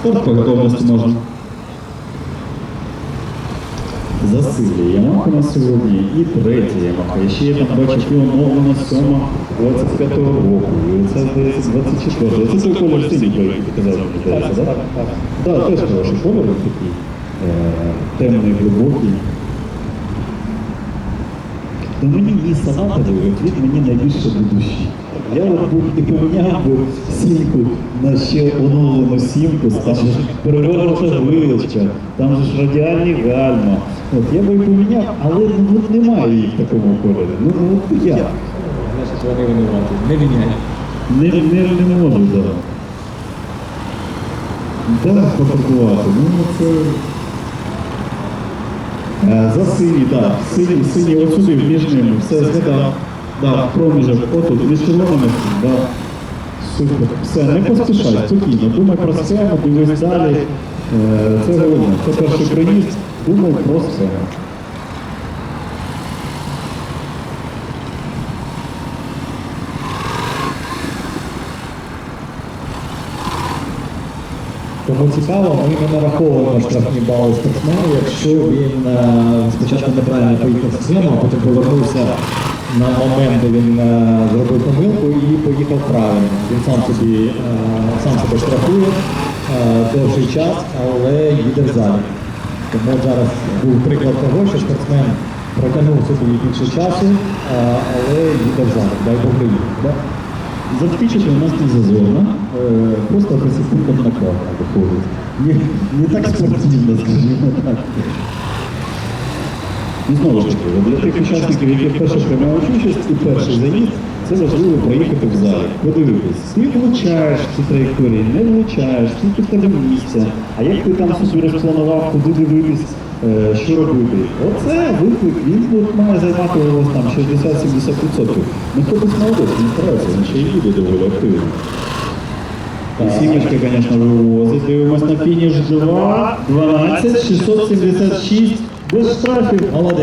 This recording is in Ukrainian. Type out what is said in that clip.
Старт по готовності можна. Засилі Ямаха на сьогодні і третя Ямаха. І ще я там бачу оновлена сьома 25-го року. І це здається 24-го. Це той колір синій, про який ти казав, мені здається, так? Так, теж хороший колір такий. е, Темний, глибокий. То мені мій санаторний від мені найбільше до. Я от був і поміняв би сімку на ще оновлену сімку, там же перевернута вилочка, там же ж радіальні гальма. От я би поміняв, але ну, немає їх в такому кольорі. Ну, ну от я. Не міняй. не, не, не можу, так. Да. Попаркувати. Ну це. Е, За сині, так. Сині, сині, отсюди між ними. Все згадав. Да, проміжок, отут, між колонами, да. Супер. Все, не поспішай, спокійно. Думай про схему, дивись далі. Е, Це головне. Це перший проїзд, думай про схему. Тому цікаво, ми не нараховуємо штрафні бали спортсмену, якщо він е, спочатку неправильно поїхав схему, а потім повернувся на момент, де він е, зробив помилку і поїхав правильно. Він сам собі е, сам себе штрафує довший час, але їде в залі. Тому зараз був приклад того, що спортсмен протягнув собі більше часу, але їде в залі. Дай Бог доїхав. Затичити у нас не зазорно, е, просто по секундам накладно виходить. Не, не так спортивно, скажімо так. І знову ж таки, для тих учасників, які вперше приймають участь і перший заїзд, це важливо проїхати в залі, подивитись, ти влучаєш ці траєкторії, не влучаєш, скільки в тебе місця, а як ти там собі розпланував, куди дивитись, е, що робити. Оце виклик, він має займати у вас там 60-70%. Ну хлопець молодець, він старається, він ще й їде доволі активно. І сімочка, звісно, вивозить. Дивимось на фініш 2, 12, 676, без штрафів. Молодець.